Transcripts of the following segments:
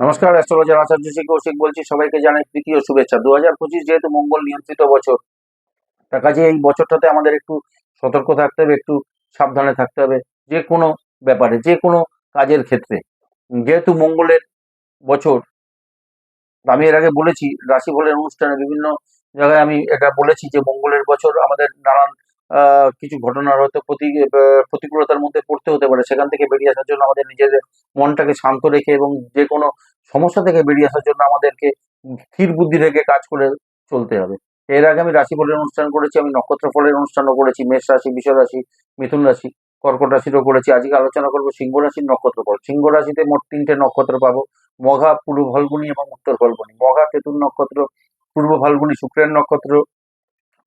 নমস্কার অ্যাস্ট্রোলজার আচার্য শ্রী কৌশিক বলছি, সবাইকে জানাই তৃতীয় শুভেচ্ছা। দু হাজার পঁচিশ যেহেতু মঙ্গল নিয়ন্ত্রিত বছর, তার কাজে এই বছরটাতে আমাদের একটু সতর্ক থাকতে হবে, একটু সাবধানে থাকতে হবে, যে কোনো ব্যাপারে, যে কোনো কাজের ক্ষেত্রে। যেহেতু মঙ্গলের বছর, আমি এর আগে বলেছি রাশি ফলের অনুষ্ঠানে বিভিন্ন জায়গায় আমি এটা বলেছি যে মঙ্গলের বছর আমাদের নানান কিছু ঘটনার হয়তো প্রতি প্রতিকূলতার মধ্যে পড়তে হতে পারে। সেখান থেকে বেরিয়ে আসার জন্য আমাদের নিজেদের মনটাকে শান্ত রেখে এবং যে কোনো সমস্যা থেকে বেরিয়ে আসার জন্য আমাদেরকে স্থির বুদ্ধি রেখে কাজ করে চলতে হবে। এর আগে আমি রাশি ফলের অনুষ্ঠান করেছি, আমি নক্ষত্র ফলের অনুষ্ঠানও করেছি, মেষ রাশি বৃষ রাশি, মিথুন রাশি, কর্কট রাশিরও করেছি। আজকে আলোচনা করব সিংহ রাশির নক্ষত্র ফল। সিংহ রাশিতে মোট তিনটে নক্ষত্র পাবো, মঘা, পূর্ব ফাল্গুনি এবং উত্তর ফাল্গুনি। মঘা কেতুর নক্ষত্র, পূর্ব ফাল্গুনি, শুক্রের নক্ষত্র,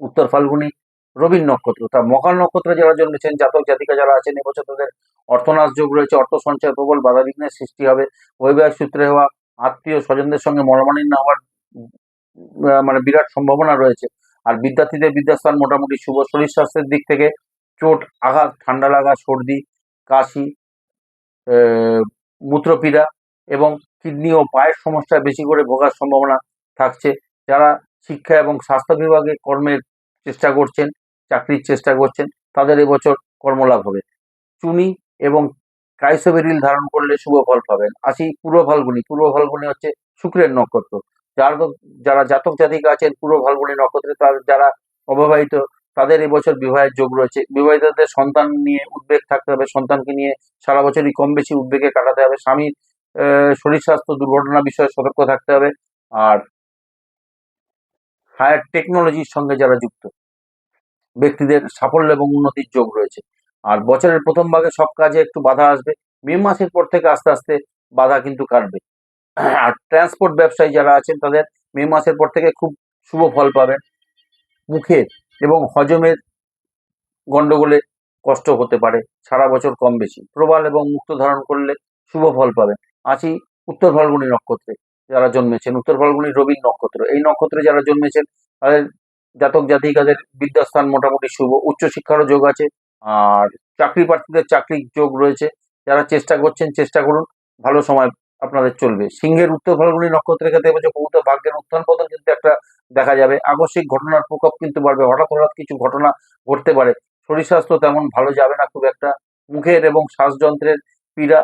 উত্তর ফাল্গুনি রবির নক্ষত্র তা মঘা নক্ষত্রে যারা জন্মেছেন, জাতক জাতিকা যারা আছেন এবছর তাদের অর্থনাশ যোগ রয়েছে, অর্থ সঞ্চয় প্রবল বাধা বিঘ্নের সৃষ্টি হবে, বৈবাহিক সূত্রে হওয়া আত্মীয় স্বজনদের সঙ্গে মলমালিন্য হওয়ার মানে বিরাট সম্ভাবনা রয়েছে। আর বিদ্যার্থীদের বিদ্যাস্থান মোটামুটি শুভ, শরীর স্বাস্থ্যের দিক থেকে চোট, আঘাত, ঠান্ডা লাগা, সর্দি, কাশি মূত্রপীড়া এবং কিডনি ও পায়ের সমস্যা বেশি করে ভোগার সম্ভাবনা থাকছে। যারা শিক্ষা এবং স্বাস্থ্য বিভাগে কর্মের চেষ্টা করছেন চাকরির চেষ্টা করছেন, তাদের এবছর কর্মলাভ হবে। চুনি এবং ক্রাইসোবেরিল ধারণ করলে শুভ ফল পাবেন। আসি পূর্ব ফাল্গুনি। পূর্ব ফাল্গুনি হচ্ছে শুক্রের নক্ষত্র। যার যারা জাতক জাতিকা আছেন পূর্ব ফাল্গুনি নক্ষত্রে তার যারা অবিবাহিত, তাদের এবছর বিবাহের যোগ রয়েছে। বিবাহিতদের সন্তান নিয়ে উদ্বেগ থাকতে হবে। সন্তানকে নিয়ে সারা বছরই কম বেশি উদ্বেগে কাটাতে হবে। স্বামীর শরীর স্বাস্থ্য দুর্ঘটনা বিষয়ে সতর্ক থাকতে হবে। আর হায়ার টেকনোলজির সঙ্গে যারা যুক্ত ব্যক্তিদের সাফল্য এবং উন্নতির যোগ রয়েছে। আর বছরের প্রথম ভাগে সব কাজে একটু বাধা আসবে। মে মাসের পর থেকে আস্তে আস্তে বাধা কিন্তু কাটবে। আর ট্রান্সপোর্ট ব্যবসায়ী যারা আছেন, তাদের মে মাসের পর থেকে খুব শুভ ফল পাবেন। মুখের এবং হজমের গন্ডগোলে কষ্ট হতে পারে, সারা বছর কম বেশি। প্রবাল এবং মুক্ত ধারণ করলে শুভ ফল পাবেন। আছি উত্তর ফাল্গুনি নক্ষত্রে যারা জন্মেছেন। উত্তর ফাল্গুনি রবির নক্ষত্র। এই নক্ষত্রে যারা জন্মেছেন, তাদের জাতক জাতিকাদের বিদ্যাস্থান মোটামুটি শুভ। উচ্চশিক্ষারও যোগ আছে, আর চাকরি প্রার্থীদের চাকরির যোগ রয়েছে। যারা চেষ্টা করছেন, চেষ্টা করুন, ভালো সময় আপনাদের চলবে। সিংহের উত্তর ফাল্গুনি নক্ষত্রের ক্ষেত্রে এবছর বহুত ভাগ্যের উত্থান পতন কিন্তু একটা দেখা যাবে। আকস্মিক ঘটনার প্রকোপ কিন্তু বাড়বে। হঠাৎ হঠাৎ কিছু ঘটনা ঘটতে পারে। শরীর স্বাস্থ্য তেমন ভালো যাবে না খুব একটা। মুখের এবং শ্বাসযন্ত্রের পীড়া,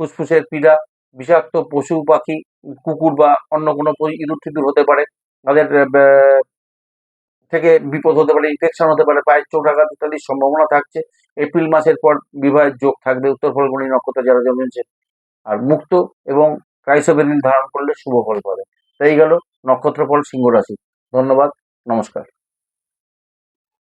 ফুসফুসের পীড়া, বিষাক্ত পশু পাখি, কুকুর বা অন্য কোনো ইঁদুর টিঁদুর হতে পারে। তাদের থেকে বিপদ হতে পারে ইনফেকশন হতে পারে, পায়ের চোট আঘাত ইত্যাদির সম্ভাবনা থাকছে। এপ্রিল মাসের পর বিবাহের যোগ থাকবে, উত্তর ফলগুনি নক্ষত্র যারা জন্মেছে আর মুক্ত এবং ক্রাইসোবেরিল ধারণ করলে শুভ ফল পাবে। তাই গেল নক্ষত্র ফল সিংহ রাশি। ধন্যবাদ, নমস্কার।